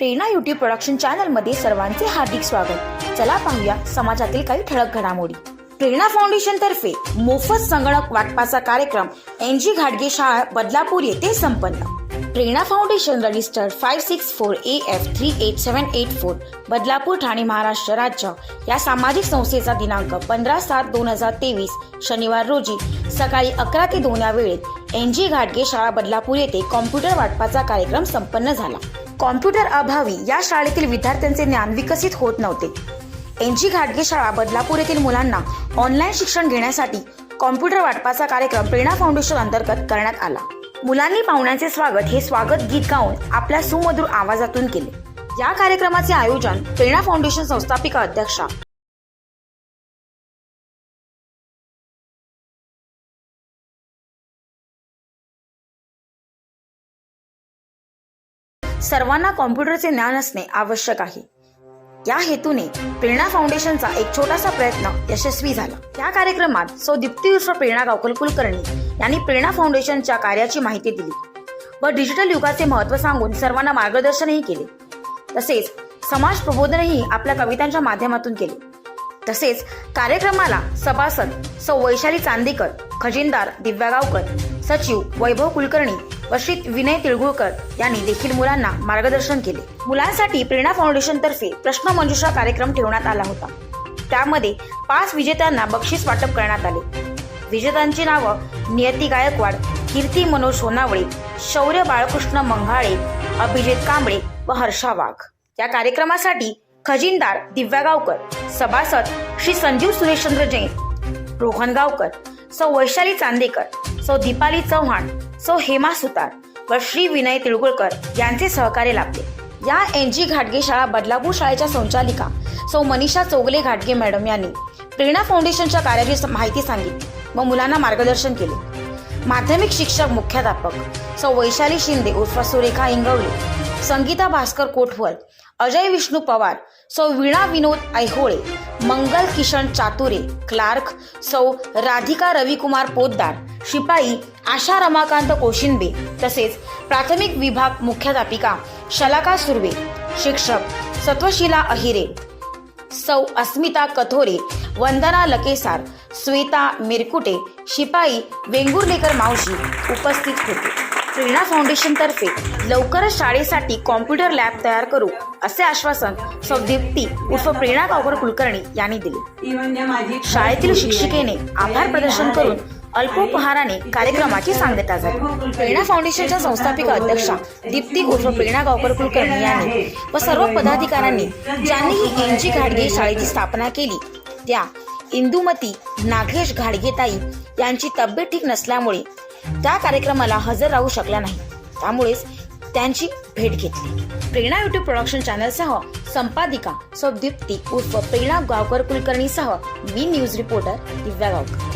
प्रेरणा YouTube production चॅनलमध्ये सर्वांचे हार्दिक स्वागत. चला पाहूया समाजातील काही ठळक घडामोडी. प्रेरणा फाउंडेशन तर्फे मोफत संगणक वाटपाचा कार्यक्रम एन जी घाटगे शाळा बदलापूर येथे संपन्न. Prerna foundation register five six four A F three eight seven eight four Badlapur Thane Maharashtra राज्य. या सामाजिक संस्थेचा दिनांक पंधरा सात दोन हजार तेवीस शनिवार रोजी सकाळी अकरा ते दोन या वेळेत एन जी घाटगे शाळा बदलापूर येथे कॉम्प्युटर वाटपाचा कार्यक्रम संपन्न झाला. कॉम्प्युटर अभावी या शाळेतील विद्यार्थ्यांचे ज्ञान विकसित होत नव्हते. एन जी घाटगे शाळा बदलापूर येथील मुलांना ऑनलाईन शिक्षण घेण्यासाठी कॉम्प्युटर वाटपाचा कार्यक्रम प्रेरणा फाउंडेशन अंतर्गत करण्यात आला. मुलांनी पाहुण्यांचे स्वागत हे स्वागत गीत गाऊन आपल्या सुमधुर आवाजातून केले. या कार्यक्रमाचे आयोजन प्रेरणा फाउंडेशन संस्थापिका अध्यक्षा सर्वांना कॉम्प्युटरचे ज्ञान असणे आवश्यक आहे. या हेतूने प्रेरणा फाउंडेशनचा एक छोटासा प्रयत्न यशस्वी झाला. या कार्यक्रमात सौ दीप्ती उर्फ प्रेरणा गावकल कुलकर्णी यांनी प्रेरणा फाउंडेशनच्या कार्याची माहिती दिली व डिजिटल युगाचे महत्त्व सांगून सर्वांना मार्गदर्शनही केले. तसेच समाज प्रबोधनही आपल्या कवितांच्या माध्यमातून केले. तसेच कार्यक्रमाला सभासद सौ वैशाली चांदीकर खजिनदार दिव्या गावकर सचिव वैभव कुलकर्णी व विनय तिळगुळकर यांनी देखील मुलांना मार्गदर्शन केले. मुलांसाठी प्रेरणा फाउंडेशन तर्फे प्रश्नमंजुषा कार्यक्रम ठेवण्यात आला होता. त्यामध्ये पाच विजेत्यांना बक्षीस वाटप करण्यात आले. विजेत्यांची नावं नियती गायकवाड कीर्ती मनोज सोनावळे शौर्य बाळकृष्ण मंगाळे अभिजित कांबळे व हर्षा वाघ. या कार्यक्रमासाठी खजिनदार दिव्या गावकर सभासद श्री संजीव सुरेशचंद्र जैन रोहन गावकर सौ वैशाली चांदेकर सौ दीपाली चव्हाण सौ हेमा सुतार व श्री विनय तिळगुळकर यांचे सहकार्य लाभले. या एन जी घाटगे शाळा बदलापूर शाळेच्या संचालिका सौ मनीषा चोगले घाटगे मॅडम यांनी प्रेरणा फाउंडेशनच्या कार्याची माहिती सांगितली व मुलांना मार्गदर्शन केले. माध्यमिक शिक्षक मुख्याध्यापक सौ वैशाली शिंदे उर्फ सुरेखा इंगवले संगीता भास्कर कोठवल अजय विष्णू पवार सौ वीणा विनोद ऐहोळे मंगल किशन चातुरे क्लार्क सौ राधिका रविकुमार पोद्दार शिपाई आशा रमाकांत कोशिंबे तसेच प्राथमिक विभाग मुख्याध्यापिका शलाका सुर्वे शिक्षक सत्वशिला अहिरे सौ अस्मिता कथोरे वंदना लकेसार श्वेता मिरकुटे शिपाई वेंगुर्लेकर मावशी उपस्थित होते. प्रेरणा फाउंडेशनतर्फे लवकरच शाळेसाठी कॉम्प्युटर लॅब तयार करू. असे आश्वासन सौ दीप्ती उर्फ प्रेरणा गावकर कुलकर्णी यांनी दिले. शाळेतील शिक्षिकेने आभार प्रदर्शन करून अल्पोपहाराने कार्यक्रमाची सांगता झाली. प्रेरणा फाउंडेशनच्या संस्थापिका अध्यक्षा दीप्ती उर्फ प्रेरणा गावकर कुलकर्णी यांनी व सर्व पदाधिकाऱ्यांनी ज्यांनी ही एन जी घाडगे शाळेची स्थापना केली त्या इंदुमती नागेश घाडगेताई यांची तब्येत ठीक नसल्यामुळे त्या कार्यक्रमाला हजर राहू शकल्या नाही. त्यामुळेच त्यांची भेट घेतली. प्रेरणा युट्यूब प्रोडक्शन चॅनलसह संपादिका सौदीप्ती उर्फ प्रेरणा गावकर कुलकर्णीसह मी news reporter Divya Gaonkar.